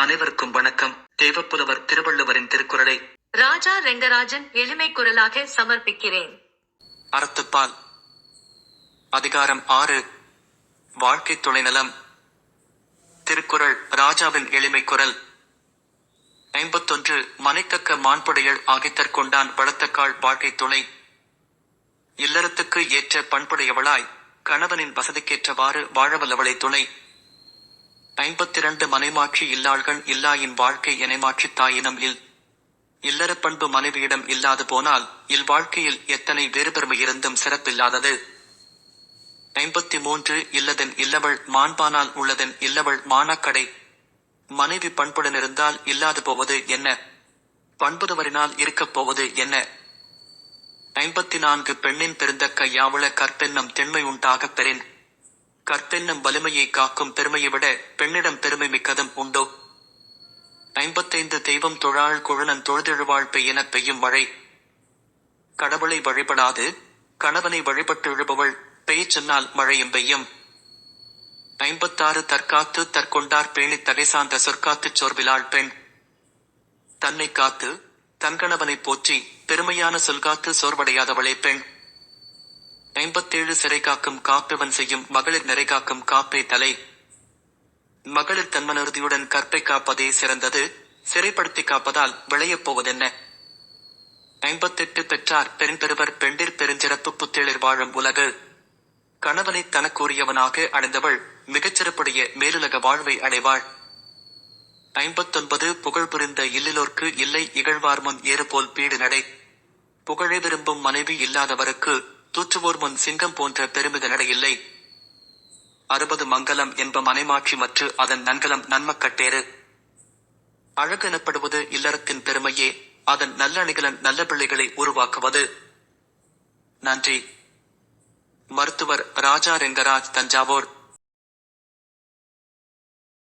அனைவருக்கும் வணக்கம். தேவப்புலவர் திருவள்ளுவரின் திருக்குறளை ராஜா ரெங்கராஜன் எளிமை குரலாக சமர்ப்பிக்கிறேன். அறத்துப்பால் அதிகாரம் ஆறு வாழ்க்கை துணைநலம். திருக்குறள் ராஜாவின் எளிமை குரல். ஐம்பத்தொன்று மனைத்தக்க மாண்புடையள் ஆகித்தற்கொண்டான் வளர்த்தக்காள் வாழ்க்கை துணை. இல்லறத்துக்கு ஏற்ற பண்புடையவளாய் கணவனின் வசதிக்கேற்றவாறு வாழவல்லவளை துணை. ஐம்பத்திரண்டு மனைமாட்சி இல்லாள்கள் இல்லாயின் வாழ்க்கை எனைமாட்சி தாயினம் இல். இல்லற பண்பு மனைவியிடம் இல்லாது போனால் இல் வாழ்க்கையில் எத்தனை வேறுபெருமை இருந்தும் சிறப்பில்லாதது. ஐம்பத்தி மூன்று இல்லதன் இல்லவள் மாண்பானால் உள்ளதன் இல்லவள் மானாக்கடை. மனைவி பண்புடன் இருந்தால் இல்லாது போவது என்ன? பண்புதவரினால் இருக்கப் போவது என்ன? ஐம்பத்தி நான்கு பெண்ணின் பெருந்தக்க யாவள கற்பென்னம் திண்மை உண்டாகப் பெறின். கற்பென்னும் வலிமையை காக்கும் பெருமையை விட பெண்ணிடம் பெருமை மிக்கதும் உண்டோ? ஐம்பத்தைந்து தெய்வம் தொழாள் குழலன் தொழுதெழுவாள் பெய்யெனப் பெய்யும் மழை. கடவுளை வழிபடாது கணவனை வழிபட்டு எழுபவள் பெய்யச் சொன்னால் மழையும் பெய்யும். ஐம்பத்தாறு தற்காத்து தற்கொண்டார் பேணித் தடை சார்ந்த சொற்காத்துச் சோர்விலாள் பெண். தன்னை காத்து தன்கணவனை போற்றி பெருமையான சொல்காத்து சோர்வடையாதவளே பெண். ஐம்பத்தேழு சிறை காக்கும் காப்பவன் செய்யும் மகளிர் நிறை காக்கும் காப்பே தலை. மகளிர் தன்மனுறுதியுடன் கற்பை காப்பதே சிறந்தது. சிறைப்படுத்தி காப்பதால் விளையப் போவதென்ன? ஐம்பத்தெட்டு பெற்றார் பெரும்பெருவர் பெண்டிர் பெருஞ்சிறப்பு புத்தேளிர் வாழும் உலகு. கணவனை தனக்குரியவனாக அடைந்தவள் மிகச்சிறப்புடைய மேலுலக வாழ்வை அடைவாள். ஐம்பத்தொன்பது புகழ் புரிந்த இல்லிலோர்க்கு இல்லை இகழ்வார் முன் ஏறு பீடு நடை. புகழை விரும்பும் மனைவி இல்லாதவருக்கு தூற்றுவோர் முன் சிங்கம் போன்ற பெருமித நடையில்லை அறுபது மங்கலம் என்ப மனைமாட்சி மற்று அதன் நன்கலம் நன்மக்கட்டேறு அழகு எனப்படுவது இல்லறத்தின் பெருமையே அதன் நல்ல அணிகலன் நல்ல பிள்ளைகளை உருவாக்குவது. நன்றி. மருத்துவர் ராஜா ரெங்கராஜ் தஞ்சாவூர்.